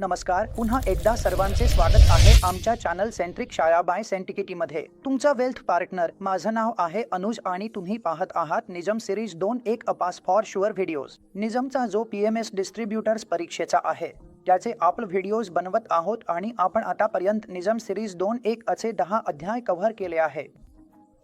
नमस्कार पुन्हा एकदा सर्वांचे स्वागत आहे आमच्या चॅनल सेंट्रिक शाळा बाय सेंटिकिटीमध्ये. तुमचा वेल्थ पार्टनर माझं नाव आहे अनुज आणि तुम्ही पाहत आहात निजम सिरीज दोन एक अपास फॉर शुअर व्हिडिओज. निजमचा जो पी एम एस डिस्ट्रीब्युटर्स परीक्षेचा आहे त्याचे आपण व्हिडिओज बनवत आहोत आणि आपण आतापर्यंत निजम सिरीज दोन एक असे दहा अध्याय कव्हर केले आहे.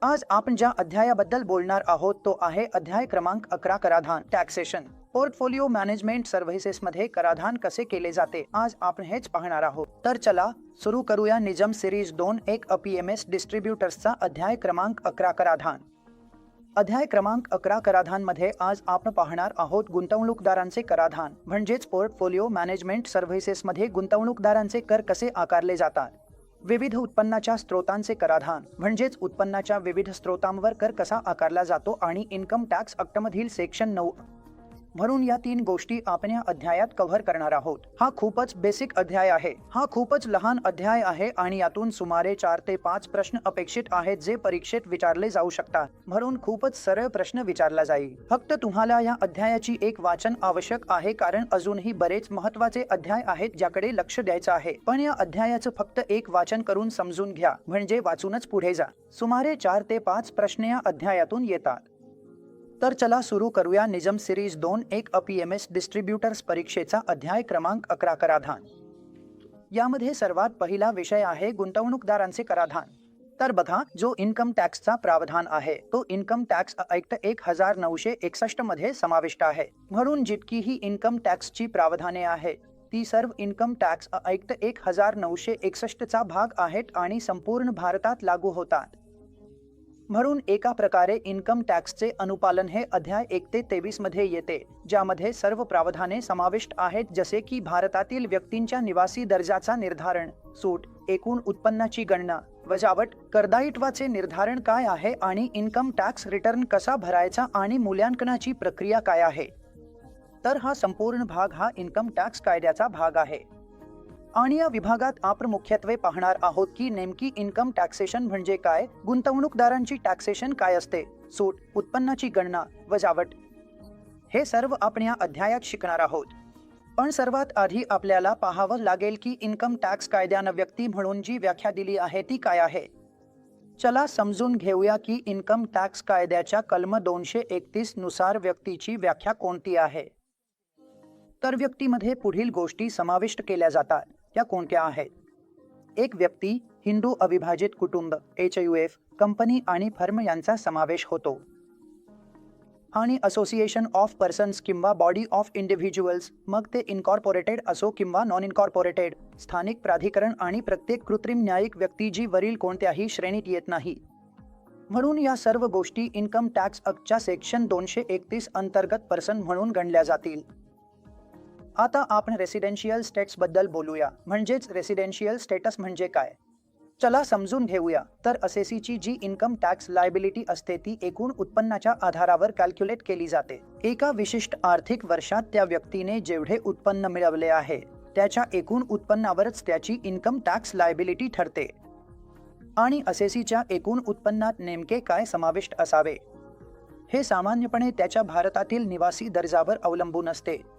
आज आपण ज्या अध्यायाबद्दल बोलणार आहोत तो आहे अध्याय क्रमांक अकरा कराधान टॅक्सेशन. पोर्टफोलिओ मॅनेजमेंट सर्व्हिसेस मध्ये कराधान कसे केले जाते? आज आपण हेच पाहणार आहोत. तर चला सुरू करूया निजम सिरीज दोन एक अपीएमएस डिस्ट्रीब्युटर्सचा अध्याय क्रमांक अकरा कराधान. अध्याय क्रमांक अकरा कराधानमध्ये आज आपण पाहणार आहोत गुंतवणूकदारांचे कराधान म्हणजेच पोर्टफोलिओ मॅनेजमेंट सर्व्हिसेसमध्ये गुंतवणूकदारांचे कर कसे आकारले जातात? विविध उत्पन्नाच्या स्त्रोतांचे कराधान म्हणजेच उत्पन्नाच्या विविध स्त्रोतांवर कर कसा आकारला जातो आणि इन्कम टॅक्स अक्टमधील सेक्शन नऊ म्हणून या तीन गोष्टी आपण या अध्यायात कव्हर करणार आहोत. हा खूपच बेसिक अध्याय आहे. हा खूपच लहान अध्याय आहे आणि यातून सुमारे चार ते पाच प्रश्न अपेक्षित आहेत जे परीक्षेत विचारले जाऊ शकतात. म्हणून खूपच सरळ प्रश्न विचारला जाईल. फक्त तुम्हाला या अध्यायाची एक वाचन आवश्यक आहे कारण अजूनही बरेच महत्त्वाचे अध्याय आहेत ज्याकडे लक्ष द्यायचं आहे. पण या अध्यायाचं फक्त एक वाचन करून समजून घ्या. म्हणजे वाचूनच पुढे जा. सुमारे चार ते पाच प्रश्न या अध्यायातून येतात. तर चला सुरू करूया निजम सिरीज दोन एक अपीएमएस डिस्ट्रीब्युटर्स परीक्षेचा अध्याय क्रमांक अकरा कराधान. यामध्ये सर्वात पहिला विषय आहे गुंतवणूकदारांचे कराधान. तर बघा जो इन्कम टॅक्सचा प्रावधान आहे तो इन्कम टॅक्स ऐक्ट एक हजार नऊशे एकसष्टमध्ये समाविष्ट आहे. म्हणून जितकी ही इन्कम टॅक्सची प्रावधाने आहे ती सर्व इन्कम टॅक्स ऐक्ट एक हजार नऊशे एकसष्टचा भाग आहेत आणि संपूर्ण भारतात लागू होतात. म्हणून एका प्रकारे इन्कम टॅक्सचे अनुपालन हे अध्याय एक ते तेवीसमध्ये येते ज्यामध्ये सर्व प्रावधाने समाविष्ट आहेत जसे की भारतातील व्यक्तींच्या निवासी दर्जाचा निर्धारण सूट एकूण उत्पन्नाची गणना वजावट करदायित्वाचे निर्धारण काय आहे आणि इन्कम टॅक्स रिटर्न कसा भरायचा आणि मूल्यांकनाची प्रक्रिया काय आहे. तर हा संपूर्ण भाग हा इन्कम टॅक्स कायद्याचा भाग आहे. आणि या विभागात आपण मुख्यत्वे पाहणार आहोत की नेमकी इन्कम टॅक्सेशन म्हणजे काय गुंतवणूकदारांची टॅक्सेशन काय असते सूट उत्पन्नाची गणना वजावट हे सर्व आपण या अध्यायात शिकणार आहोत. पण सर्वात आधी आपल्याला पाहावं लागेल की इन्कम टॅक्स कायद्यानं व्यक्ती म्हणून जी व्याख्या दिली आहे ती काय आहे. चला समजून घेऊया की इन्कम टॅक्स कायद्याच्या कलम दोनशे एकतीसनुसार व्यक्तीची व्याख्या कोणती आहे. तर व्यक्तीमध्ये पुढील गोष्टी समाविष्ट केल्या जातात. त्या कोणत्या आहेत? एक व्यक्ती हिंदू अविभाजित कुटुंब एच यू एफ कंपनी आणि फर्म यांचा समावेश होतो. आणि असोसिएशन ऑफ पर्सन्स किंवा बॉडी ऑफ इंडिव्हिज्युअल्स मग ते इनकॉर्पोरेटेड असो किंवा नॉन इनकॉर्पोरेटेड स्थानिक प्राधिकरण आणि प्रत्येक कृत्रिम न्यायिक व्यक्ती जी वरील कोणत्याही श्रेणीत येत नाही. म्हणून या सर्व गोष्टी इन्कम टॅक्स अक्टच्या सेक्शन दोनशे एकतीस अंतर्गत पर्सन म्हणून गणल्या जातील. आता आपण रेसिडेन्शियल स्टेट्सबद्दल बोलूया. म्हणजेच रेसिडेन्शियल स्टेटस म्हणजे काय? चला समजून घेऊया. तर असेसीची जी इन्कम टॅक्स लायबिलिटी असते ती एकूण उत्पन्नाच्या आधारावर कॅल्क्युलेट केली जाते. एका विशिष्ट आर्थिक वर्षात त्या व्यक्तीने जेवढे उत्पन्न मिळवले आहे त्याच्या एकूण उत्पन्नावरच त्याची इन्कम टॅक्स लायबिलिटी ठरते. आणि असेसीच्या एकूण उत्पन्नात नेमके काय समाविष्ट असावे? हे सामान्यपणे त्याच्या भारतातील निवासी दर्जावर अवलंबून असते.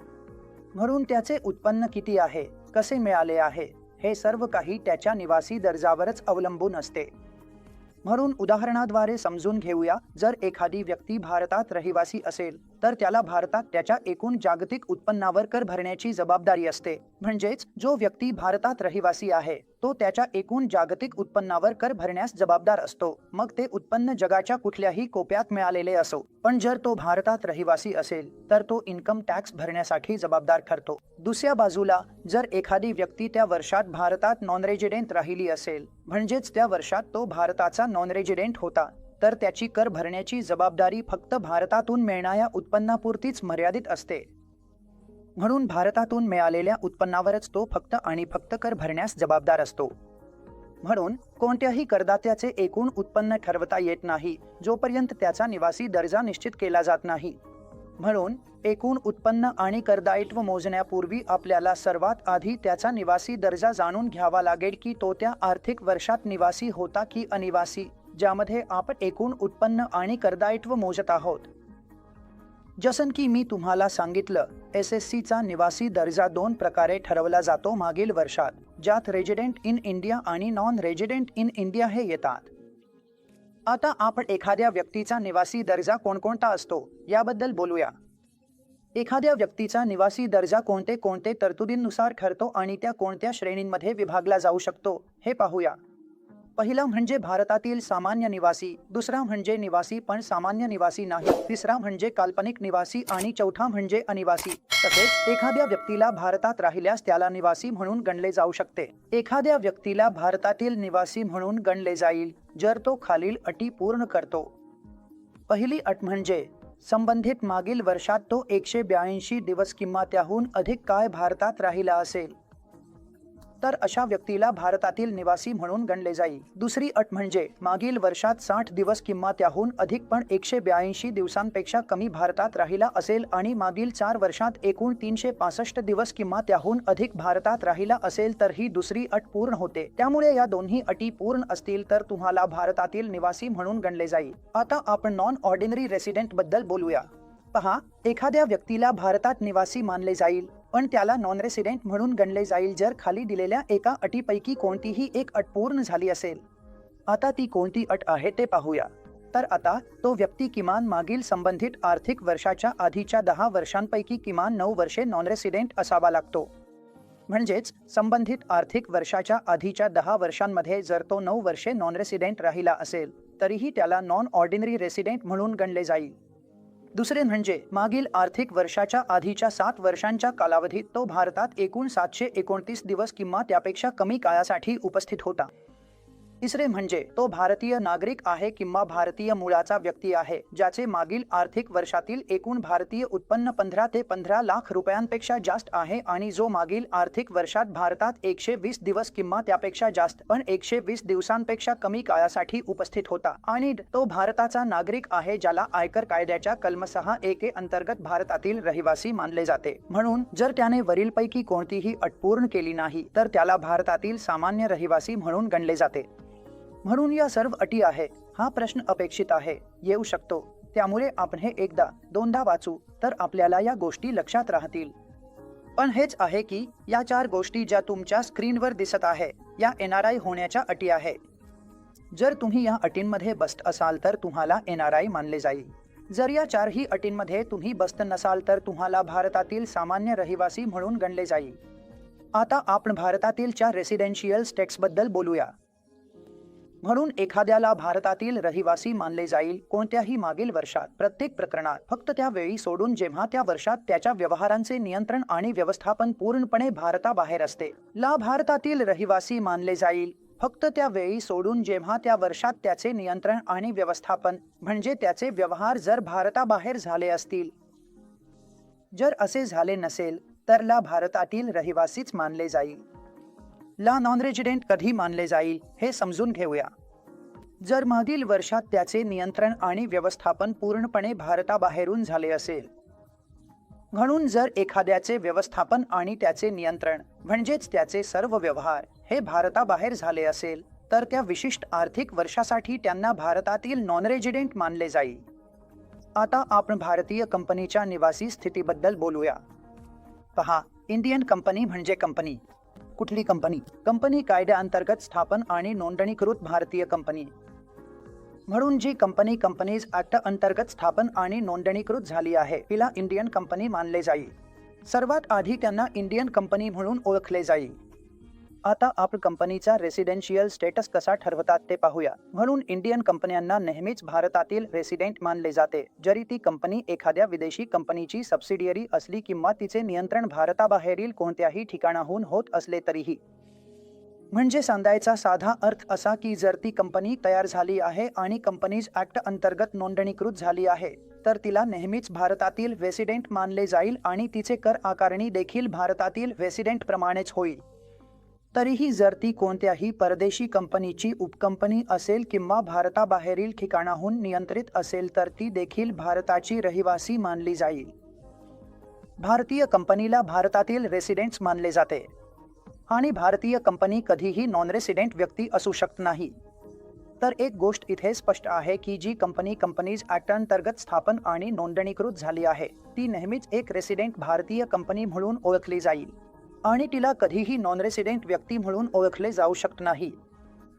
म्हणून त्याचे उत्पन्न किती आहे कसे मिळाले आहे हे सर्व काही त्याच्या निवासी दर्जावरच अवलंबून असते. म्हणून उदाहरणाद्वारे समजून घेऊया जर एखादी व्यक्ती भारतात रहिवासी असेल तर त्याला भारतात त्याच्या एकूण जागतिक उत्पन्नावर कर भरण्याची जबाबदारी असते. म्हणजेच जो व्यक्ती भारतात रहिवासी आहे तो त्याच्या एकूण जागतिक उत्पन्नावर कर भरण्यास जबाबदार असतो. मग ते उत्पन्न जगाच्या कुठल्याही कोप्यात मिळालेले असो. पण जर तो भारतात रहिवासी असेल तर तो इन्कम टॅक्स भरण्यासाठी जबाबदार ठरतो. दुसऱ्या बाजूला जर एखादी व्यक्ती त्या वर्षात भारतात नॉन रेजिडेंट राहिली असेल म्हणजेच त्या वर्षात तो भारताचा नॉन रेजिडेंट होता तर त्याची कर भरण्याची जबाबदारी फक्त भारतातून मिळणाऱ्या उत्पन्नापुरतीच मर्यादित असते. म्हणून भारतातून मिळालेल्या उत्पन्नावरच तो फक्त आणि फक्त कर भरण्यास जबाबदार असतो. म्हणून कोणत्याही करदात्याचे एकूण उत्पन्न ठरवता येत नाही जोपर्यंत त्याचा निवासी दर्जा निश्चित केला जात नाही. म्हणून एकूण उत्पन्न आणि करदायित्व मोजण्यापूर्वी आपल्याला सर्वात आधी त्याचा निवासी दर्जा जाणून घ्यावा लागेल की तो त्या आर्थिक वर्षात निवासी होता की अनिवासी. ज्यामध्ये आपण एकूण उत्पन्न आणि करदायित्व मोजत आहोत. जसन की मी तुम्हाला सांगितलं एस एस सीचा निवासी दर्जा दोन प्रकारे ठरवला जातो मागील वर्षात ज्यात रेजिडेंट इन इंडिया आणि नॉन रेजिडेंट इन इंडिया हे येतात. आता आपण एखाद्या व्यक्तीचा निवासी दर्जा कोणकोणता असतो याबद्दल बोलूया. एखाद्या व्यक्तीचा निवासी दर्जा कोणते कोणते तरतुदींनुसार ठरतो आणि त्या कोणत्या श्रेणींमध्ये विभागला जाऊ शकतो हे पाहूया. पहिला म्हणजे भारतातील सामान्य निवासी दुसरा म्हणजे निवासी पण सामान्य निवासी नाही तिसरा म्हणजे काल्पनिक निवासी आणि चौथा म्हणजे अनिवासी. तसेच एखाद्या व्यक्तीला भारतात राहिल्यास त्याला निवासी म्हणून गणले जाऊ शकते. एखाद्या व्यक्तीला भारतातील निवासी म्हणून गणले जाईल जर तो खालील अटी पूर्ण करतो. पहिली अट म्हणजे संबंधित मागील वर्षात तो एकशे ब्याऐंशी दिवस किंवा त्याहून अधिक काळ भारतात राहिला असेल. तर अशा व्यक्तीला भारतातील निवासी म्हणून गणले जाईल दुसरी अट म्हणजे मागील वर्षात साठ दिवस किंवा त्याहून अधिक पण एकशे ब्याऐंशी दिवसांपेक्षा कमी भारतात राहिला असेल आणि मागील चार वर्षात एकूण तीनशे पासष्ट दिवस किंवा त्याहून अधिक भारतात राहिला असेल तर ही दुसरी अट पूर्ण होते. त्यामुळे या दोन्ही अटी पूर्ण असतील तर तुम्हाला भारतातील निवासी म्हणून गणले जाईल आता आपण नॉन ऑर्डिनरी रेसिडेंटबद्दल बोलूया. पहा एखाद्या व्यक्तीला भारतात निवासी मानले जाईल. पण त्याला नॉन रेसिडेंट म्हणून गणले जाईल जर खाली दिलेल्या एका अटीपैकी कोणतीही एक अट पूर्ण झाली असेल. आता ती कोणती अट आहे ते पाहूया. तर आता तो व्यक्ती किमान मागील संबंधित आर्थिक वर्षाच्या आधीच्या दहा वर्षांपैकी किमान नऊ वर्षे नॉन रेसिडेंट असावा लागतो. म्हणजेच संबंधित आर्थिक वर्षाच्या आधीच्या दहा वर्षांमध्ये जर तो नऊ वर्षे नॉन रेसिडेंट राहिला असेल तरीही त्याला नॉन ऑर्डिनरी रेसिडेंट म्हणून गणले जाईल. दुसरे म्हणजे मागील आर्थिक वर्षाच्या आधीच्या सात वर्षांच्या कालावधीत तो भारतात एकूण सातशे एकोणतीस दिवस किंवा त्यापेक्षा कमी काळासाठी उपस्थित होता. तिसरे म्हणजे तो भारतीय नागरिक आहे किंवा भारतीय मुळाचा व्यक्ती आहे ज्याचे मागील आर्थिक वर्षातील एकूण भारतीय उत्पन्न पंधरा ते पंधरा लाख रुपयांपेक्षा जास्त आहे आणि जो मागील आर्थिक वर्षात भारतात एकशे वीस दिवस किंवा त्यापेक्षा जास्त पण एकशे वीस दिवसांपेक्षा कमी काळासाठी उपस्थित होता. आणि तो भारताचा नागरिक आहे ज्याला आयकर कायद्याच्या कलम सहा एके अंतर्गत भारतातील रहिवासी मानले जाते. म्हणून जर त्याने वरीलपैकी कोणतीही अट पूर्ण केली नाही तर त्याला भारतातील सामान्य रहिवासी म्हणून गणले जाते. म्हणून या सर्व अटी आहे. हा प्रश्न अपेक्षित आहे. येऊ शकतो. त्यामुळे आपण हे एकदा दोनदा वाचू तर आपल्याला या गोष्टी लक्षात राहतील. पण हेच आहे की या चार गोष्टी ज्या तुमच्या स्क्रीनवर दिसत आहे या एन आर आय होण्याच्या अटी आहे. जर तुम्ही या अटींमध्ये बसत असाल तर तुम्हाला एन आर आय मानले जाईल. जर या चारही अटींमध्ये तुम्ही बसत नसाल तर तुम्हाला भारतातील सामान्य रहिवासी म्हणून गणले जाईल. आता आपण भारतातील चार रेसिडेन्शियल स्टेट्सबद्दल बोलूया. म्हणून एखाद्याला भारतातील रहिवासी मानले जाईल कोणत्याही मागील वर्षात. प्रत्येक प्रकरणात फक्त त्या वेळी सोडून जेव्हा त्या वर्षात त्याच्या व्यवहारांचे नियंत्रण आणि व्यवस्थापन पूर्णपणे भारताबाहेर असते. ला भारतातील रहिवासी मानले जाईल. फक्त त्या वेळी सोडून जेव्हा त्या वर्षात त्याचे नियंत्रण आणि व्यवस्थापन म्हणजे त्याचे व्यवहार जर भारताबाहेर झाले असतील. जर असे झाले नसेल तर ला भारतातील रहिवासीच मानले जाईल. ला नॉन रेजिडेंट कधी मानले जाईल हे समजून घेऊया. जर मागील वर्षात त्याचे नियंत्रण आणि व्यवस्थापन पूर्णपणे भारताबाहेरून झाले असेल. म्हणून जर एखाद्याचे व्यवस्थापन आणि त्याचे नियंत्रण म्हणजेच त्याचे सर्व व्यवहार हे भारताबाहेर झाले असेल तर त्या विशिष्ट आर्थिक वर्षासाठी त्यांना भारतातील नॉन रेजिडेंट मानले जाईल. आता आपण भारतीय कंपनीच्या निवासी स्थितीबद्दल बोलूया. पहा इंडियन कंपनी म्हणजे कंपनी. कुठली कंपनी? कंपनी कायद्याअंतर्गत स्थापन आणि नोंदणीकृत भारतीय कंपनी. म्हणून जी कंपनी कंपनीज ऍक्ट अंतर्गत स्थापन आणि नोंदणीकृत झाली आहे तिला इंडियन कंपनी मानले जाईल सर्वात आधी त्यांना इंडियन कंपनी म्हणून ओळखले जाईल आता आपण कंपनीचा रेसिडेन्शियल स्टेटस कसा ठरवतात ते पाहूया. म्हणून इंडियन कंपन्यांना नेहमीच भारतातील रेसिडेंट मानले जाते. जरी ती कंपनी एखाद्या विदेशी कंपनीची सबसिडियरी असली किंवा तिचे नियंत्रण भारताबाहेरील कोणत्याही ठिकाणाहून होत असले तरीही. म्हणजे सांगायचा साधा अर्थ असा की जर ती कंपनी तयार झाली आहे आणि कंपनीज ऍक्ट अंतर्गत नोंदणीकृत झाली आहे तर तिला नेहमीच भारतातील रेसिडेंट मानले जाईल आणि तिचे कर आकारणी देखील भारतातील रेसिडेंट प्रमाणेच होईल. तरीही जर ती कोणत्याही परदेशी कंपनीची उपकंपनी असेल किंवा भारताबाहेरील ठिकाणाहून नियंत्रित असेल तर ती देखील भारताची रहिवासी मानली जाईल. भारतीय कंपनीला भारतातील रेसिडेंट्स मानले जाते. आणि भारतीय कंपनी कधीही नॉन रेसिडेंट व्यक्ती असू शकत नाही. तर एक गोष्ट इथे स्पष्ट आहे की जी कंपनी कंपनीज ऍक्ट अंतर्गत स्थापन आणि नोंदणीकृत झाली आहे ती नेहमीच एक रेसिडेंट भारतीय कंपनी म्हणून ओळखली जाईल. आणि तिला कधीही नॉन रेसिडेंट व्यक्ती म्हणून ओळखले जाऊ शकत नाही.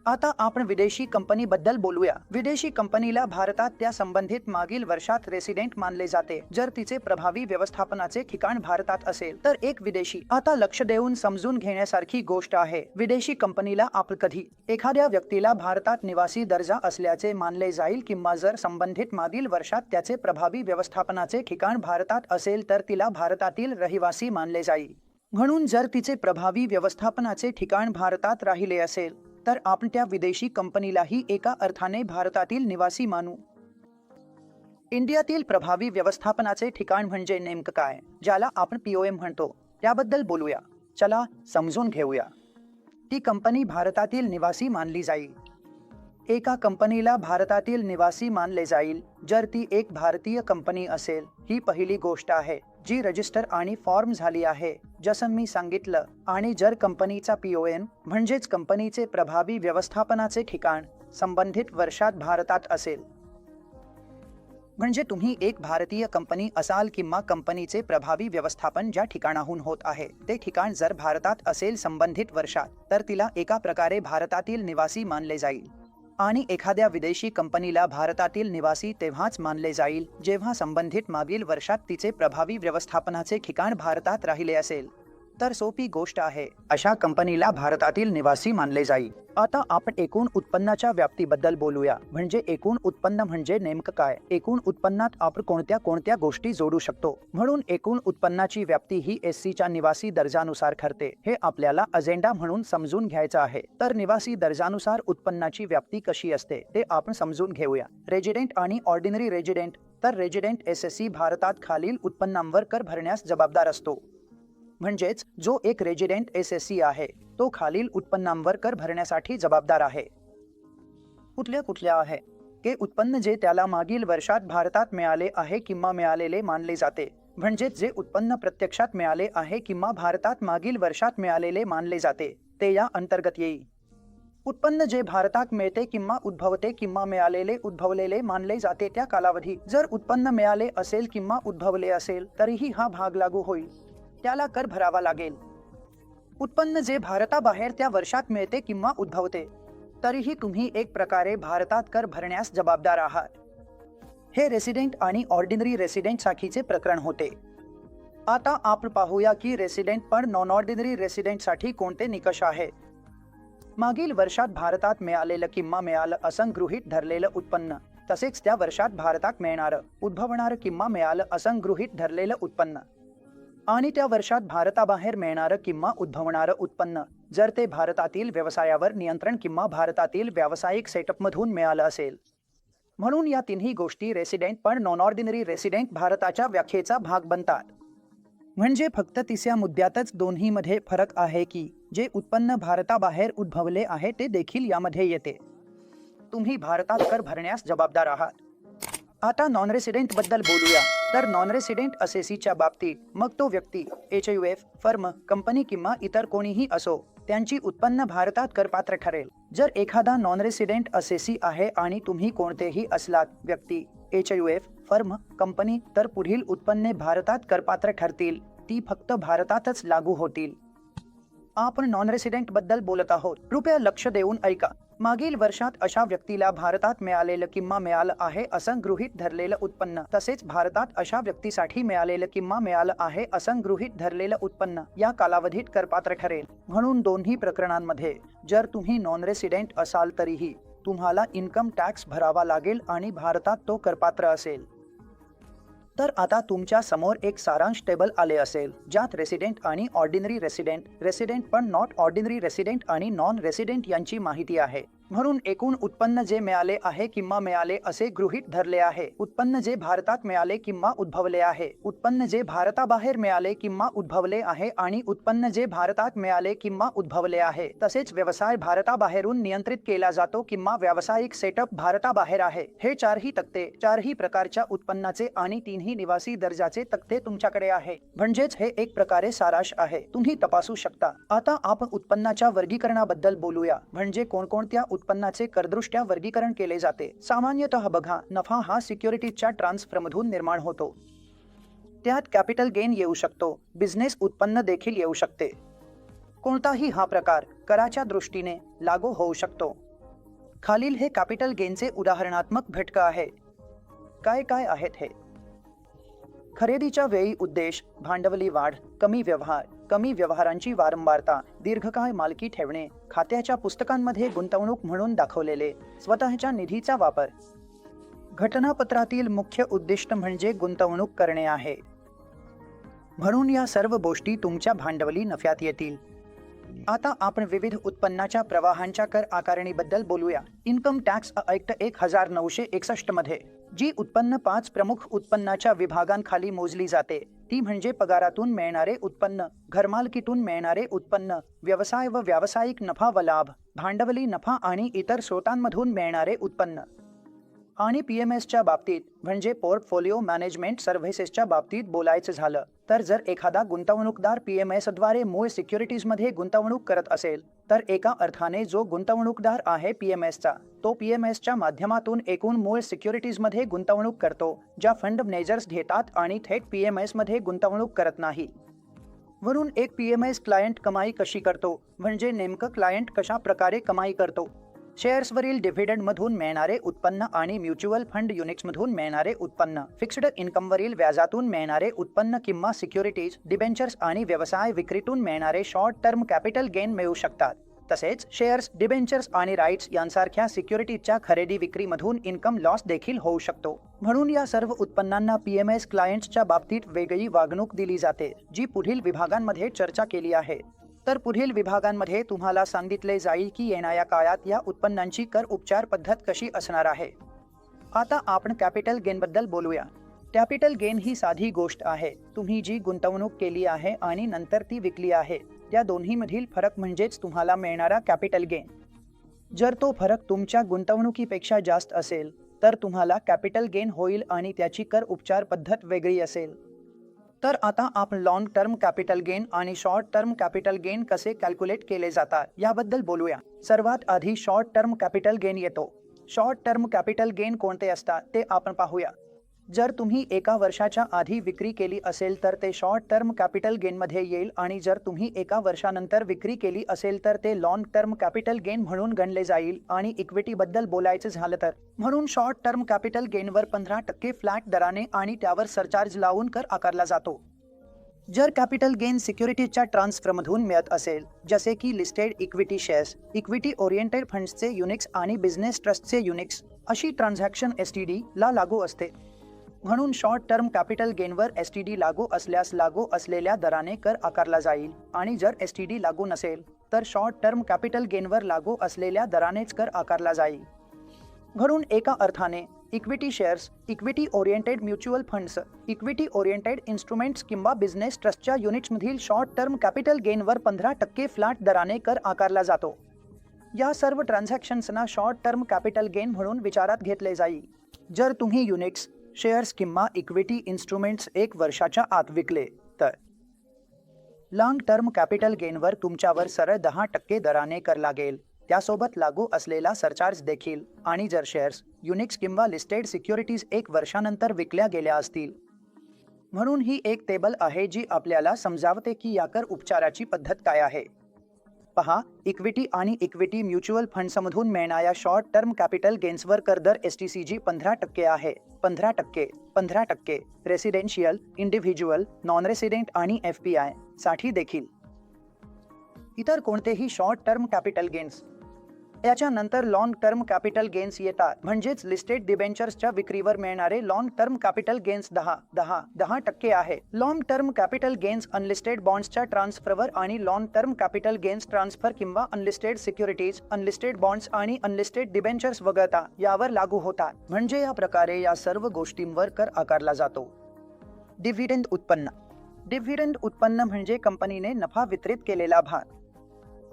आता आपण विदेशी कंपनीबद्दल बोलूया. विदेशी कंपनीला भारतात त्या संबंधित मागील वर्षात रेसिडेंट मानले जाते. जर तिचे प्रभावी व्यवस्थापनाचे ठिकाण भारतात असेल तर एक विदेशी. आता लक्ष देऊन समजून घेण्यासारखी गोष्ट आहे. विदेशी कंपनीला आपण कधी. एखाद्या व्यक्तीला भारतात निवासी दर्जा असल्याचे मानले जाईल किंवा जर संबंधित मागील वर्षात त्याचे प्रभावी व्यवस्थापनाचे ठिकाण भारतात असेल तर तिला भारतातील रहिवासी मानले जाईल. म्हणून जर तिचे प्रभावी व्यवस्थापनाचे ठिकाण भारतात राहिले असेल तर आपण त्या विदेशी कंपनीलाही एका अर्थाने भारतातील निवासी मानू. इंडियातील प्रभावी व्यवस्थापनाचे ठिकाण म्हणजे नेमकं काय ज्याला आपण पीओएम म्हणतो त्याबद्दल बोलूया. चला समजून घेऊया. ती कंपनी भारतातील निवासी मानली जाईल. एका कंपनीला भारतातील निवासी मानले जाईल जर ती एक भारतीय कंपनी असेल ही पहिली गोष्ट आहे जी रजिस्टर आणि फॉर्म झाली आहे. जसं मी सांगितलं आणि जर कंपनीचा पीओएन म्हणजेच कंपनीचे प्रभावी व्यवस्थापनाचे ठिकाण संबंधित वर्षात भारतात असेल. म्हणजे तुम्ही एक भारतीय कंपनी असाल किंवा कंपनीचे प्रभावी व्यवस्थापन ज्या ठिकाणाहून होत आहे ते ठिकाण जर भारतात असेल संबंधित वर्षात तर तिला एका प्रकारे भारतातील निवासी मानले जाईल. आणि एखाद्या विदेशी कंपनीला भारतातील निवासी तेव्हाच मानले जाईल जेव्हा संबंधित मागील वर्षात तिचे प्रभावी व्यवस्थापनाचे ठिकाण भारतात राहिले असेल. तर सोपी गोष्ट आहे. अशा कंपनीला भारतातील निवासी मानले जाईल आता आपण एकूण उत्पन्नाच्या व्याप्तीबद्दल बोलूया. म्हणजे एकूण उत्पन्न म्हणजे नेमकं काय? एकूण उत्पन्नात आपण कोणत्या कोणत्या गोष्टी जोडू शकतो? म्हणून एकूण उत्पन्नाची व्याप्ती ही एस च्या निवासी दर्जानुसार ठरते. हे आपल्याला अजेंडा म्हणून समजून घ्यायचं आहे. तर निवासी दर्जानुसार उत्पन्नाची व्याप्ती कशी असते? ते आपण समजून घेऊया. रेजिडेंट आणि ऑर्डिनरी रेजिडेंट. तर रेजिडेंट एस एस सी भारतात खालील उत्पन्नांवर कर भरण्यास जबाबदार असतो. म्हणजेच जो एक रेजिडेंट एस एस सी आहे तो खालील उत्पन्नांवर कर भरण्यासाठी जबाबदार आहे. कुठल्या कुठल्या आहे? के उत्पन्न जे त्याला मागील वर्षात भारतात मिळाले आहे किंवा मिळालेले मानले जाते म्हणजेच जे उत्पन्न प्रत्यक्षात मिळाले आहे किंवा भारतात मागील वर्षात मिळालेले मानले जाते ते या अंतर्गत येईल. उत्पन्न जे भारतात मिळते किंवा उद्भवते किंवा मिळालेले उद्भवलेले मानले जाते त्या कालावधी जर उत्पन्न मिळाले असेल किंवा उद्भवले असेल तरीही हा भाग लागू होईल. त्याला कर भरावा लागेल. उत्पन्न जे भारताबाहेर त्या वर्षात मिळते किंवा उद्भवते तरीही तुम्ही एक प्रकारे भारतात कर भरण्यास जबाबदार आहात. हे रेसिडेंट आणि ऑर्डिनरी रेसिडेंट साठीचे प्रकरण होते. आता आपण पाहूया की रेसिडेंट पण नॉन ऑर्डिनरी रेसिडेंटसाठी कोणते निकष आहेत मागील वर्षात भारतात मिळालेलं किंवा मिळालं असं गृहीत धरलेलं उत्पन्न तसेच त्या वर्षात भारतात मिळणारं उद्भवणारं किंवा मिळालं असं गृहीत धरलेलं उत्पन्न. आणि त्या वर्षात भारताबाहेर मिळणारं किंवा उद्भवणारं उत्पन्न. जर ते भारतातील व्यवसायावर नियंत्रण किंवा भारतातील व्यावसायिक सेटअपमधून मिळालं असेल. म्हणून या तिन्ही गोष्टी रेसिडेंट पण नॉन ऑर्डिनरी रेसिडेंट भारताच्या व्याख्येचा भाग बनतात. म्हणजे फक्त तिसऱ्या मुद्द्यातच दोन्हीमध्ये फरक आहे की जे उत्पन्न भारताबाहेर उद्भवले आहे ते देखील यामध्ये येते. तुम्ही भारतात कर भरण्यास जबाबदार आहात. आता नॉन रेसिडेंटबद्दल बोलूया. तर नॉन रेसिडेंट असेसीच्या बाबतीत मग तो व्यक्ती H U F firm company किंवा इतर कोणीही असो त्यांची उत्पन्न भारतात करपात्र ठरेल. जर एखादा नॉन रेसिडेंट असेसी आहे आणि तुम्ही कोणतेही असलात व्यक्ती H U F firm company तर पुढील उत्पन्ने भारतात करपात्र ठरतील. ती फक्त भारतातच लागू होतील. आपण नॉन रेसिडेंटबद्दल बोलत आहोत. कृपया लक्ष देऊन ऐका. मागील वर्षात अशा व्यक्तीला भारतात मिळालेलं किंवा मिळालं आहे असं गृहीत धरलेलं उत्पन्न. तसेच भारतात अशा व्यक्तीसाठी मिळालेलं किंवा मिळालं आहे असं गृहीत धरलेलं उत्पन्न या कालावधीत करपात्र ठरेल. म्हणून दोन्ही प्रकरणांमध्ये जर तुम्ही नॉन रेसिडेंट असाल तरीही तुम्हाला इन्कम टॅक्स भरावा लागेल आणि भारतात तो करपात्र असेल. तर आता तुमच्यासमोर एक सारांश टेबल आले असेल ज्यात रेसिडेंट आणि ऑर्डिनरी रेसिडेंट रेसिडेंट पण नॉट ऑर्डिनरी रेसिडेंट आणि नॉन रेसिडेंट यांची माहिती आहे. म्हणून एकूण उत्पन्न जे मिळाले आहे किंवा मिळाले असे गृहीत धरले आहे. उत्पन्न जे भारतात मिळाले किंवा उद्भवले आहे. उत्पन्न जे भारताबाहेर मिळाले किंवा उद्भवले आहे आणि उत्पन्न जे भारतात मिळाले किंवा उद्भवले आहे. तसेच व्यवसाय भारताबाहेरून नियंत्रित केला जातो किंवा व्यावसायिक सेटअप भारताबाहेर आहे. हे चारही तक्ते चारही प्रकारच्या उत्पन्नाचे आणि तीनही निवासी दर्जाचे तक्ते तुमच्याकडे आहे. म्हणजेच हे एक प्रकारे सारांश आहे. तुम्ही तपासू शकता. आता आपण उत्पन्नाच्या वर्गीकरणाबद्दल बोलूया. म्हणजे कोणकोणत्या उत्पन्नाचे करदृष्ट्या वर्गीकरण केले जाते. सामान्यतः बघा नफा हा सिक्युरिटीजच्या ट्रान्सफरमधून निर्माण होतो. त्यात कॅपिटल गेन येऊ शकतो बिझनेस उत्पन्न देखील येऊ शकते. कोणताही हा प्रकार कराच्या दृष्टीने लागू होऊ शकतो. खालील हे कॅपिटल गेनचे उदाहरणात्मक घटक आहे. काय काय आहेत हे? खरेदीच्या वेळी उद्देश भांडवली वाढ कमी व्यवहार कमी व्यवहारांची वारंवारता दीर्घकाळ मालकी ठेवणे खात्याच्या पुस्तकांमध्ये गुंतवणूक म्हणून दाखवलेले स्वतःच्या निधीचा वापर. घटनापत्रातील मुख्य उद्दिष्ट म्हणजे गुंतवणूक करणे आहे. म्हणून या सर्व गोष्टी तुमच्या भांडवली नफ्यात येतील. आता आपण विविध उत्पन्नाच्या प्रवाहांच्या कर आकारणीबद्दल बोलूया. इन्कम टॅक्स ॲक्ट एक हजार नऊशे एकसष्टमध्ये. जी उत्पन्न पाच प्रमुख उत्पन्नाच्या विभागांखाली मोजली जाते ती म्हणजे पगारातून मिळणारे उत्पन्न घरमालकीतून मिळणारे उत्पन्न व्यवसाय व व्यावसायिक नफा व लाभ भांडवली नफा आणि इतर स्रोतांमधून मिळणारे उत्पन्न. आणि पी एम एसच्या बाबतीत म्हणजे पोर्टफोलिओ मॅनेजमेंट सर्व्हिसेसच्या बाबतीत बोलायचं झालं. तर जर एखादा गुंतवणूकदार पी एम एसद्वारे मूळ सिक्युरिटीजमध्ये गुंतवणूक करत असेल तर एका अर्थाने जो गुंतवणूकदार आहे पी एम एसचा तो पी एम एसच्या माध्यमातून एकूण मूळ सिक्युरिटीजमध्ये गुंतवणूक करतो ज्या फंड मॅनेजर्स घेतात आणि थेट पी एम एसमध्ये गुंतवणूक करत नाही. वरून एक पी एम एस क्लायंट कमाई कशी करतो? म्हणजे नेमकं क्लायंट कशा प्रकारे कमाई करतो? शेअर्सवरील डिव्हिडंडमधून मिळणारे उत्पन्न आणि म्युच्युअल फंड युनिट्समधून मिळणारे उत्पन्न. फिक्स्ड इन्कमवरील व्याजातून मिळणारे उत्पन्न किंवा सिक्युरिटीज डिबेंचर्स आणि व्यवसाय विक्रीतून मिळणारे शॉर्ट टर्म कॅपिटल गेन मिळू शकतात. तसेच शेअर्स डिबेंचर्स आणि राईट्स यांसारख्या सिक्युरिटीजच्या खरेदी विक्रीमधून इन्कम लॉस देखील होऊ शकतो. म्हणून या सर्व उत्पन्नांना पी एम एस क्लायंट्सच्या बाबतीत वेगळी वागणूक दिली जाते जी पुढील विभागांमध्ये चर्चा केली आहे. तर पुढील विभागांमध्ये तुम्हाला सांगितले जाईल की येणाऱ्या काळात या उत्पन्नांची कर उपचार पद्धत कशी असणार आहे. आता आपण कॅपिटल गेनबद्दल बोलूया. कॅपिटल गेन ही साधी गोष्ट आहे. तुम्ही जी गुंतवणूक केली आहे आणि नंतर ती विकली आहे त्या दोन्हीमधील फरक म्हणजेच तुम्हाला मिळणारा कॅपिटल गेन. जर तो फरक तुमच्या गुंतवणुकीपेक्षा जास्त असेल तर तुम्हाला कॅपिटल गेन होईल आणि त्याची कर उपचार पद्धत वेगळी असेल. तर आता आपण लॉंग टर्म कॅपिटल गेन आणि शॉर्ट टर्म कॅपिटल गेन कसे कॅल्क्युलेट केले जातात याबद्दल बोलूया. सर्वात आधी शॉर्ट टर्म कॅपिटल गेन येतो. शॉर्ट टर्म कॅपिटल गेन कोणते असतात ते आपण पाहूया. जर तुम्ही एका वर्षाच्या आधी विक्री केली असेल तर ते शॉर्ट टर्म कॅपिटल गेनमध्ये येईल आणि जर तुम्ही एका वर्षानंतर विक्री केली असेल तर ते लॉंग टर्म कॅपिटल गेन म्हणून गणले जाईल आणि इक्विटीबद्दल बोलायचं झालं तर. म्हणून शॉर्ट टर्म कॅपिटल गेनवर पंधरा टक्के फ्लॅट दराने आणि त्यावर सरचार्ज लावून कर आकारला जातो. जर कॅपिटल गेन सिक्युरिटीजच्या ट्रान्सफरमधून मिळत असेल जसे की listed equity shares equity oriented फंड्सचे units आणि बिझनेस ट्रस्टचे युनिक्स अशी ट्रान्झॅक्शन एस टी डी ला लागू असते. म्हणून शॉर्ट टर्म कॅपिटल गेनवर एस टी डी लागू असल्यास लागू असलेल्या दराने कर आकारला जाईल. आणि जर एस टी डी लागू नसेल तर शॉर्ट टर्म कॅपिटल गेनवर लागू असलेल्या दरानेच कर आकारला जाईल. म्हणून एका अर्थाने equity shares equity oriented mutual funds equity oriented instruments किंवा बिझनेस ट्रस्टच्या युनिट्समधील शॉर्ट टर्म कॅपिटल गेनवर पंधरा टक्के फ्लॅट दराने कर आकारला जातो. या सर्व ट्रान्झॅक्शन्सना शॉर्ट टर्म कॅपिटल गेन म्हणून विचारात घेतले जाईल. जर तुम्ही युनिट्स शेअर्स किंवा इक्विटी इन्स्ट्रुमेंट्स एक वर्षाच्या आत विकले तर? लाँग टर्म कॅपिटल गेनवर तुमच्यावर सरळ दहा टक्के दराने कर लागेल. त्यासोबत लागू असलेला सरचार्ज देखील. आणि जर शेअर्स युनिक्स किंवा लिस्टेड सिक्युरिटीज एक वर्षानंतर विकल्या गेल्या असतील. म्हणून ही एक टेबल आहे जी आपल्याला समजावते की या कर उपचाराची पद्धत काय आहे. पहा इक्विटी आणि इक्विटी म्युच्युअल फंड्समधून मिळणाऱ्या शॉर्ट टर्म कॅपिटल गेन्सवर कर दर एस टी सी जी पंधरा टक्के आहे. पंधरा टक्के पंधरा टक्के रेसिडेन्शियल इंडिव्हिज्युअल नॉन रेसिडेंट आणि एफ पी आयसाठी देखील. इतर कोणतेही शॉर्ट टर्म कॅपिटल गेन्स याच्यानंतर लॉंग टर्म कॅपिटल गेन्स येतात. म्हणजेच लिस्टेड डिबेंचर्सच्या विक्रीवर मिळणारे लॉंग टर्म कॅपिटल गेन्स दहा दहा दहा टक्के आहे. Long term capital gains unlisted बॉन्ड्सच्या ट्रान्सफरवर आणि long term capital gains transfer किंवा अनलिस्टेड सिक्युरिटीज अनलिस्टेड बॉन्ड्स आणि अनलिस्टेड डिबेंचर्स वगळता यावर लागू होतात. म्हणजे या प्रकारे या सर्व गोष्टींवर कर आकारला जातो. डिव्हिडंड उत्पन्न. डिव्हिडंड उत्पन्न म्हणजे कंपनीने नफा वितरित केलेला भाग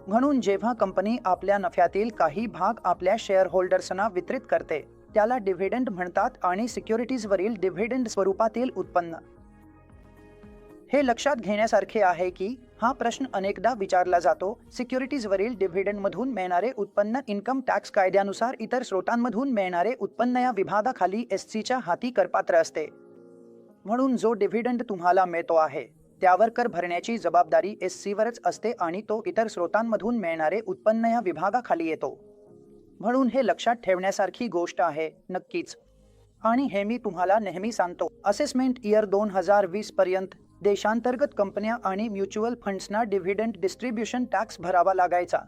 म्हणून जेव्हा कंपनी आपल्या नफ्यातील काही भाग आपल्या शेअर होल्डर्सना वितरित करते त्याला डिव्हिडंड म्हणतात आणि सिक्युरिटीजवरील डिव्हिडंड स्वरूपातील उत्पन्न. हे लक्षात घेण्यासारखे आहे की हा प्रश्न अनेकदा विचारला जातो सिक्युरिटीजवरील डिव्हिडंडमधून मिळणारे उत्पन्न इन्कम टॅक्स कायद्यानुसार इतर स्रोतांमधून मिळणारे उत्पन्न या विभागाखाली एस सीच्या हाती करपात्र असते. म्हणून जो डिव्हिडंड तुम्हाला मिळतो आहे त्यावर कर भरण्याची जबाबदारी एस सीवरच असते आणि तो इतर स्रोतांमधून मिळणारे उत्पन्न या विभागाखाली येतो. म्हणून हे लक्षात ठेवण्यासारखी गोष्ट आहे नक्कीच. आणि हे मी तुम्हाला नेहमी सांगतो असेसमेंट इयर दोन हजार वीस पर्यंत देशांतर्गत कंपन्या आणि म्युच्युअल फंड्सना डिव्हिडंड डिस्ट्रीब्युशन टॅक्स भरावा लागायचा.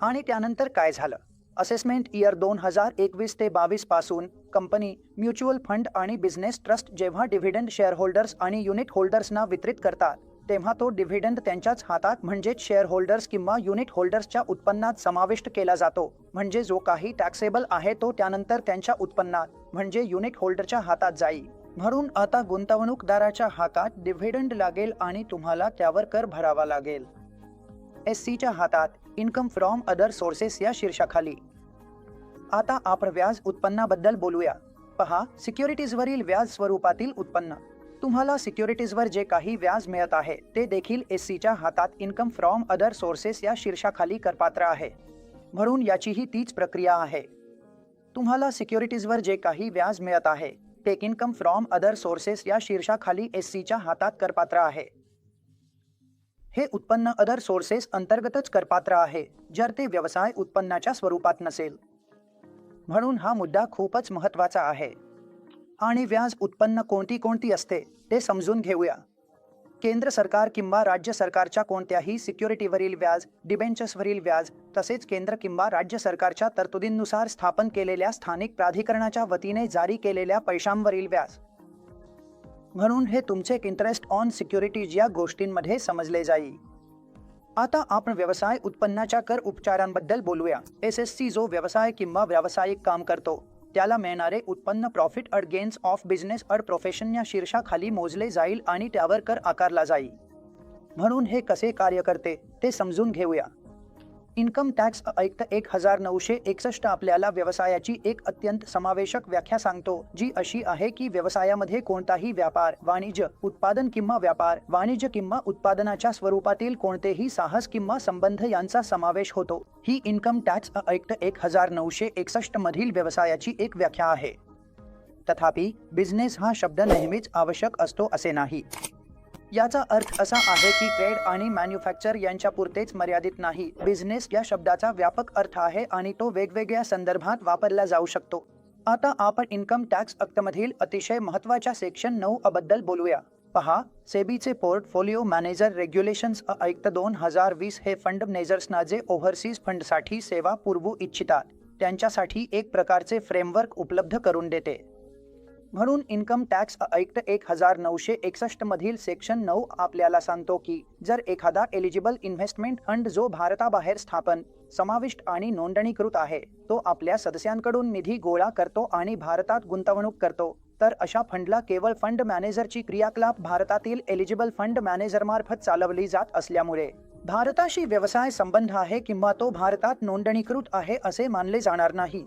आणि त्यानंतर काय झालं? असेसमेंट इयर दोन हजार एकवीस ते बावीसपासून कंपनी म्युच्युअल फंड आणि बिझनेस ट्रस्ट जेव्हा डिव्हिडंड शेअरहोल्डर्स आणि युनिट होल्डर्सना वितरित करतात तेव्हा तो डिव्हिडंड त्यांच्याच हातात म्हणजेच शेअर होल्डर्स किंवा युनिट होल्डर्सच्या उत्पन्नात समाविष्ट केला जातो. म्हणजे जो काही टॅक्सेबल आहे तो त्यानंतर त्यांच्या उत्पन्नात म्हणजे युनिट होल्डरच्या हातात जाईल. म्हणून आता गुंतवणूकदाराच्या हातात डिव्हिडंड लागेल आणि तुम्हाला त्यावर कर भरावा लागेल. एस सीच्या हातात इन्कम फ्रॉम अदर सोर्सेस या शीर्षाखाली. आता आपण व्याज उत्पन्नाबद्दल बोलूया. पहा सिक्युरिटीजवरील व्याज स्वरूपातील उत्पन्न. तुम्हाला सिक्युरिटीजवर जे काही व्याज मिळत आहे ते देखील एस सीच्या हातात इन्कम फ्रॉम अदर सोर्सेस या शीर्षाखाली करपात्र आहे. म्हणून याचीही तीच प्रक्रिया आहे. तुम्हाला सिक्युरिटीजवर जे काही व्याज मिळत आहे ते इन्कम फ्रॉम अदर सोर्सेस या शीर्षाखाली एस सीच्या हातात करपात्र आहे. हे उत्पन्न अदर सोर्सेस अंतर्गतच करपात्र आहे जर ते व्यवसाय उत्पन्नाच्या स्वरूपात नसेल. म्हणून हा मुद्दा खूपच महत्त्वाचा आहे. आणि व्याज उत्पन्न कोणती कोणती असते ते समजून घेऊया. केंद्र सरकार किंवा राज्य सरकारच्या कोणत्याही सिक्युरिटीवरील व्याज डिबेंचर्सवरील व्याज तसेच केंद्र किंवा राज्य सरकारच्या तरतुदींनुसार स्थापन केलेल्या स्थानिक प्राधिकरणाच्या वतीने जारी केलेल्या पैशांवरील व्याज. म्हणून हे तुमचे इंटरेस्ट ऑन सिक्युरिटीज या गोष्टींमध्ये समजले जाईल. आता आपण व्यवसाय उत्पन्नाच्या कर उपचारांबद्दल बोलूया. एस एस सी जो व्यवसाय किंवा व्यावसायिक काम करतो त्याला मिळणारे उत्पन्न profit and gains of business and profession या शीर्षाखाली मोजले जाईल आणि त्यावर कर आकारला जाईल. म्हणून हे कसे कार्य करते ते समजून घेऊया. इन्कम टॅक्स आयुक्त एक हजार नऊशे एकसष्ट आपल्याला व्यवसायाची एक अत्यंत समावेशक व्याख्या सांगतो जी अशी आहे की व्यवसायामध्ये कोणताही व्यापार वाणिज्य उत्पादन किंवा व्यापार वाणिज्य किंवा उत्पादनाच्या स्वरूपातील कोणतेही साहस किंवा संबंध यांचा समावेश होतो. ही इन्कम टॅक्स आयुक्त एक हजार नऊशे एकसष्ट मधील व्यवसायाची एक व्याख्या आहे. तथापि बिझनेस हा शब्द नेहमीच आवश्यक असतो असे नाही. याचा अर्थ असा आहे की ट्रेड आणि मॅन्युफॅक्चर यांच्या पुरतेच मर्यादित नाही. बिझनेस या शब्दाचा व्यापक अर्थ आहे आणि तो वेगवेगळ्या संदर्भात वापरला जाऊ शकतो. आता आपण इन्कम टॅक्स अक्टमधील अतिशय महत्त्वाच्या सेक्शन नऊ बद्दल बोलूया. पहा सेबीचे पोर्टफोलिओ मॅनेजर रेग्युलेशन्स आयुक्त दोन हजार वीस हे फंड मॅनेजर्सना जे ओव्हरसीज फंडसाठी सेवा पुरवू इच्छितात त्यांच्यासाठी एक प्रकारचे फ्रेमवर्क उपलब्ध करून देते. म्हणून इन्कम टॅक्स आयुक्त एक हजार नऊशे एकसष्ट मधील सेक्शन नऊ आपल्याला सांगतो की जर एखादा एलिजिबल इन्व्हेस्टमेंट फंड जो भारताबाहेर स्थापन समाविष्ट आणि नोंदणीकृत आहे तो आपल्या सदस्यांकडून निधी गोळा करतो आणि भारतात गुंतवणूक करतो तर अशा फंडला केवळ फंड मॅनेजरची क्रियाकलाप भारतातील एलिजिबल फंड मॅनेजरमार्फत चालवली जात असल्यामुळे भारताशी व्यवसाय संबंध आहे किंवा तो भारतात नोंदणीकृत आहे असे मानले जाणार नाही.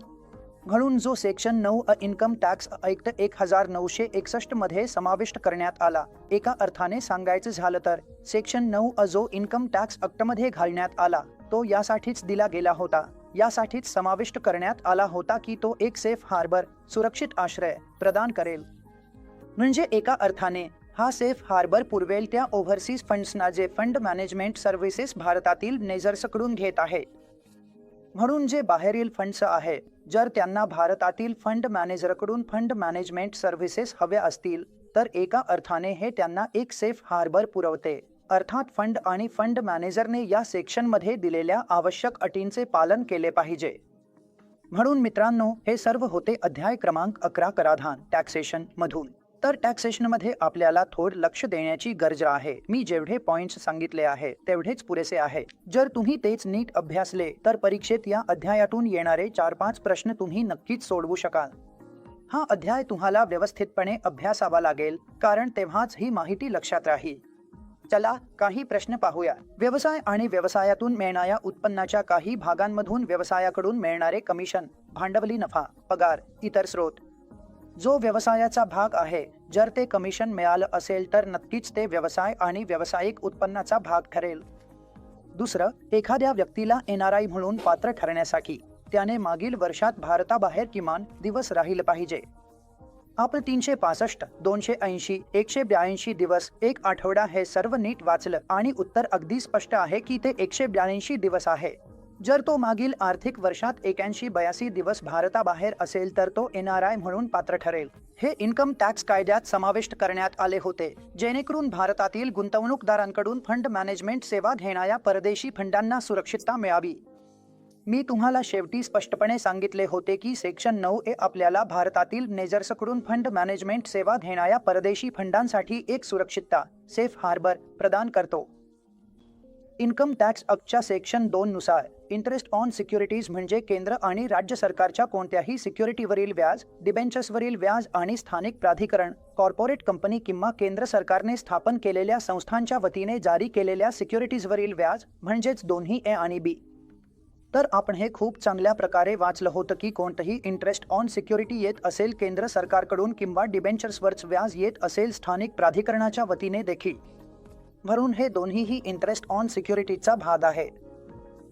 म्हणून जो सेक्शन नऊ अ इन्कम टॅक्स आयुक्त एक हजार नऊशे एकसष्टमध्ये समाविष्ट करण्यात आला. एका अर्थाने सांगायचं झालं तर सेक्शन नऊ अ जो इन्कम टॅक्स अक्टमध्ये घालण्यात आला तो यासाठीच दिला गेला होता. यासाठीच समाविष्ट करण्यात आला होता की तो एक सेफ हार्बर सुरक्षित आश्रय प्रदान करेल. म्हणजे एका अर्थाने हा सेफ हार्बर पुरवेल त्या ओव्हरसीज फंड्सना जे फंड मॅनेजमेंट सर्व्हिसेस भारतातील नेजर्सकडून घेत आहे. म्हणून जे बाहेरील फंड्स आहे जर त्यांना भारतातील फंड मॅनेजरकडून फंड मॅनेजमेंट सर्व्हिसेस हव्या असतील तर एका अर्थाने हे त्यांना एक सेफ हार्बर पुरवते. अर्थात फंड आणि फंड मॅनेजरने या सेक्शनमध्ये दिलेल्या आवश्यक अटींचे पालन केले पाहिजे. म्हणून मित्रांनो हे सर्व होते अध्याय क्रमांक अकरा कराधान टॅक्सेशन मधून. तर टॅक्सेशनमध्ये आपल्याला थोड लक्ष देण्याची गरज आहे. मी जेवढे पॉइंट्स सांगितले आहे तेवढेच पुरेसे आहे. जर तुम्ही तेच नीट अभ्यासले तर परीक्षेत या अध्यायातून येणारे चार पाच प्रश्न तुम्ही नक्कीच सोडवू शकाल. हा अध्याय तुम्हाला व्यवस्थितपणे अभ्यासावा लागेल कारण तेव्हाच ही माहिती लक्षात राहील. चला काही प्रश्न पाहूया. व्यवसाय आणि व्यवसायातून मिळणाऱ्या उत्पन्नाच्या काही भागांमधून व्यवसायाकडून मिळणारे कमिशन भांडवली नफा पगार इतर स्रोत जो व्यवसायाचा भाग आहे जर ते कमिशन मिळालं असेल तर नक्कीच ते व्यवसाय आणि व्यावसायिक उत्पन्नाचा भाग ठरेल. दुसरं एखाद्या व्यक्तीला एन आर आय म्हणून पात्र ठरण्यासाठी त्याने मागील वर्षात भारताबाहेर किमान दिवस राहिले पाहिजे. आपण तीनशे पासष्ट दोनशे ऐंशी एकशे ब्याऐंशी दिवस एक आठवडा हे सर्व नीट वाचलं आणि उत्तर अगदी स्पष्ट आहे की ते एकशे ब्याऐंशी दिवस आहे. जर तो मागील आर्थिक वर्षात एक्याऐंशी बयासी दिवस भारताबाहेर असेल तर तो एन आर आय म्हणून पात्र ठरेल. हे इन्कम टॅक्स कायद्यात समाविष्ट करण्यात आले होते जेणेकरून भारतातील गुंतवणूकदारांकडून फंड मॅनेजमेंट सेवा घेणाऱ्या परदेशी फंडांना सुरक्षितता मिळावी. मी तुम्हाला शेवटी स्पष्टपणे सांगितले होते की सेक्शन नऊ ए आपल्याला भारतातील नेजर्सकडून फंड मॅनेजमेंट सेवा घेणाऱ्या परदेशी फंडांसाठी एक सुरक्षितता सेफ हार्बर प्रदान करतो. इन्कम टॅक्स अक्टच्या सेक्शन दोन नुसार इंटरेस्ट ऑन सिक्युरिटीज म्हणजे केंद्र आणि राज्य सरकारच्या कोणत्याही सिक्युरिटीवरील व्याज डिबेंचर्सवरील व्याज आणि स्थानिक प्राधिकरण कॉर्पोरेट कंपनी किंवा केंद्र सरकारने स्थापन केलेल्या संस्थांच्या वतीने जारी केलेल्या सिक्युरिटीजवरील व्याज म्हणजेच दोन्ही ए आणि बी. तर आपण हे खूप चांगल्या प्रकारे वाचलं होतं की कोणतंही इंटरेस्ट ऑन सिक्युरिटी येत असेल केंद्र सरकारकडून किंवा डिबेंचर्सवरच व्याज येत असेल स्थानिक प्राधिकरणाच्या वतीने देखील. वरून हे दोन्हीही इंटरेस्ट ऑन सिक्युरिटीचा भाग आहे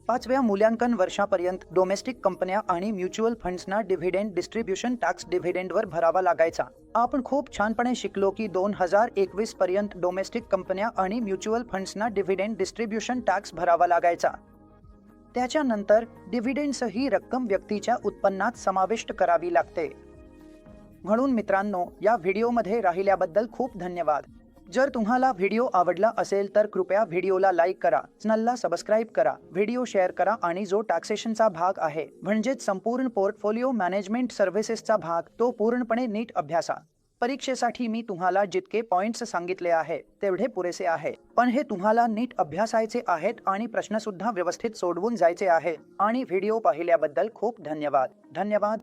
पाचव्या मूल्यांकन वर्षापर्यंत डोमेस्टिक कंपन्या आणि म्युच्युअल फंड्सना डिव्हिडेंड डिस्ट्रीब्युशन टॅक्स डिव्हिडेंडवर भरावा लागायचा. आपण खूप छानपणे शिकलो की दोन हजार एकवीस पर्यंत डोमेस्टिक कंपन्या आणि म्युच्युअल फंड्सना डिव्हिडेंड डिस्ट्रीब्युशन टॅक्स भरावा लागायचा. त्याच्यानंतर डिव्हिडेंड्स ही रक्कम व्यक्तीच्या उत्पन्नात समाविष्ट करावी लागते. म्हणून मित्रांनो या व्हिडिओमध्ये राहिल्याबद्दल खूप धन्यवाद. जर तुम्हाला व्हिडिओ आवडला असेल तर कृपया व्हिडिओला लाईक करा चॅनलला सबस्क्राईब करा व्हिडिओ शेअर करा आणि जो टॅक्सेशनचा भाग आहे म्हणजेच संपूर्ण पोर्टफोलिओ मॅनेजमेंट सर्व्हिसेसचा भाग तो पूर्णपणे नीट अभ्यासा. परीक्षेसाठी मी तुम्हाला जितके पॉइंट्स सांगितले आहे तेवढे पुरेसे आहे. पण हे तुम्हाला नीट अभ्यासायचे आहेत आणि प्रश्नसुद्धा व्यवस्थित सोडवून जायचे आहे. आणि व्हिडिओ पाहिल्याबद्दल खूप धन्यवाद. धन्यवाद.